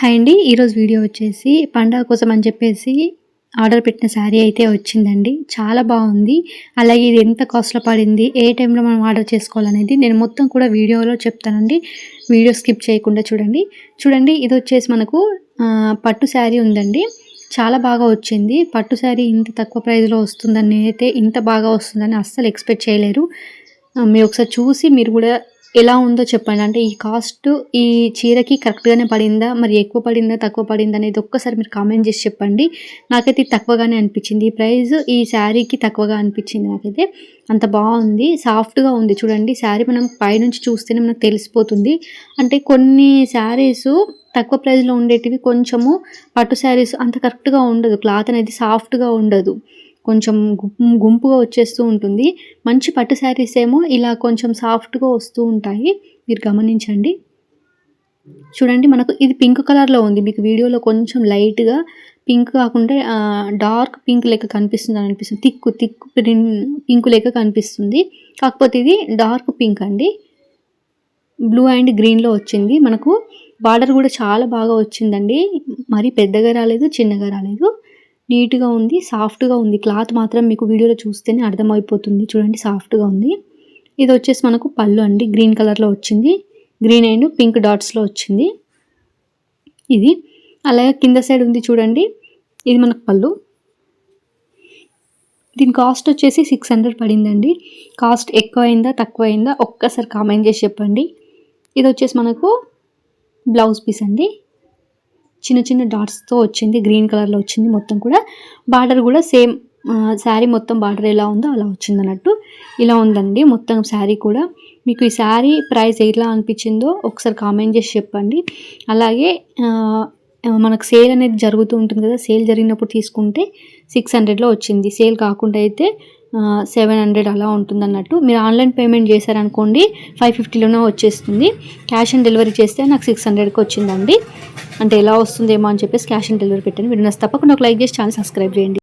Hi అండి ఈరోజు video వచ్చేసి పండగ కోసం అని చెప్పేసి ఆర్డర్ పెట్టిన శారీ అయితే వచ్చిందండి. చాలా బాగుంది. అలాగే ఇది ఎంత కాస్ట్లో పడింది ఏ టైంలో మనం ఆర్డర్ చేసుకోవాలనేది నేను మొత్తం కూడా వీడియోలో చెప్తానండి. వీడియో స్కిప్ చేయకుండా చూడండి. చూడండి ఇది వచ్చేసి మనకు పట్టు శారీ ఉందండి. చాలా బాగా వచ్చింది. పట్టు శారీ ఇంత తక్కువ ప్రైస్లో వస్తుందని అయితే ఇంత బాగా వస్తుందని అస్సలు ఎక్స్పెక్ట్ చేయలేరు. మీరు ఒకసారి చూసి మీరు కూడా ఎలా ఉందో చెప్పండి. అంటే ఈ కాస్ట్ ఈ చీరకి కరెక్ట్గానే పడిందా? మరి ఎక్కువ పడిందా? తక్కువ పడిందా? అనేది ఒక్కసారి మీరు కామెంట్ చేసి చెప్పండి. నాకైతే తక్కువగానే అనిపించింది. ఈ ప్రైస్ ఈ శారీకి తక్కువగా అనిపించింది నాకైతే. అంత బాగుంది. సాఫ్ట్గా ఉంది. చూడండి శారీ మనం పైనుంచి చూస్తేనే మనకు తెలిసిపోతుంది. అంటే కొన్ని శారీస్ తక్కువ ప్రైస్లో ఉండేటివి కొంచెము పట్టు శారీస్ అంత కరెక్ట్గా ఉండదు. క్లాత్ అనేది సాఫ్ట్గా ఉండదు. కొంచెం గుంపుగా వచ్చేస్తూ ఉంటుంది. మంచి పట్టు శారీస్ ఏమో ఇలా కొంచెం సాఫ్ట్గా వస్తూ ఉంటాయి. మీరు గమనించండి. చూడండి మనకు ఇది పింక్ కలర్లో ఉంది. మీకు వీడియోలో కొంచెం లైట్గా పింక్ కాకుండా డార్క్ పింక్ లెక్క కనిపిస్తుంది అని అనిపిస్తుంది తిక్కు తిక్కు పింక్ లెక్క కనిపిస్తుంది. కాకపోతే ఇది డార్క్ పింక్ అండి. బ్లూ అండ్ గ్రీన్లో వచ్చింది. మనకు బార్డర్ కూడా చాలా బాగా వచ్చిందండి. మరి పెద్దగా రాలేదు చిన్నగా రాలేదు. నీట్గా ఉంది సాఫ్ట్గా ఉంది. క్లాత్ మాత్రం మీకు వీడియోలో చూస్తేనే అర్థమైపోతుంది. చూడండి సాఫ్ట్గా ఉంది. ఇది వచ్చేసి మనకు పళ్ళు అండి. గ్రీన్ కలర్లో వచ్చింది. గ్రీన్ అండ్ పింక్ డాట్స్లో వచ్చింది. ఇది. అలాగే కింద సైడ్ ఉంది చూడండి. ఇది మనకు పళ్ళు. దీని కాస్ట్ వచ్చేసి సిక్స్ హండ్రెడ్ పడిందండి. కాస్ట్ ఎక్కువ అయిందా తక్కువ అయిందా ఒక్కసారి కామెంట్ చేసి చెప్పండి. ఇది వచ్చేసి మనకు బ్లౌజ్ పీస్ అండి. చిన్న చిన్న డాట్స్తో వచ్చింది గ్రీన్ కలర్లో వచ్చింది మొత్తం కూడా. బార్డర్ కూడా సేమ్ శారీ మొత్తం బార్డర్ ఎలా ఉందో అలా వచ్చింది అన్నట్టు ఇలా ఉందండి మొత్తం శారీ కూడా. మీకు ఈ శారీ ప్రైస్ ఎలా అనిపించిందో ఒకసారి కామెంట్ చేసి చెప్పండి. అలాగే మనకు సేల్ అనేది జరుగుతూ ఉంటుంది కదా సేల్ జరిగినప్పుడు తీసుకుంటే సిక్స్ హండ్రెడ్లో వచ్చింది. సేల్ కాకుండా అయితే సెవెన్ హండ్రెడ్ అలా ఉంటుంది అన్నట్టు మీరు ఆన్లైన్ పేమెంట్ చేశారనుకోండి ఫైవ్ ఫిఫ్టీలోనే వచ్చేస్తుంది. క్యాష్ ఆన్ డెలివరీ చేస్తే నాకు సిక్స్ హండ్రెడ్కి వచ్చిందండి. అంటే ఎలా వస్తుందేమో అని చెప్పేసి క్యాష్ ఆన్ డెలివరీ పెట్టండి. వీడియో తప్పకుండా ఒక లైక్ చేసి ఛానల్ సబ్స్క్రైబ్ చేయండి.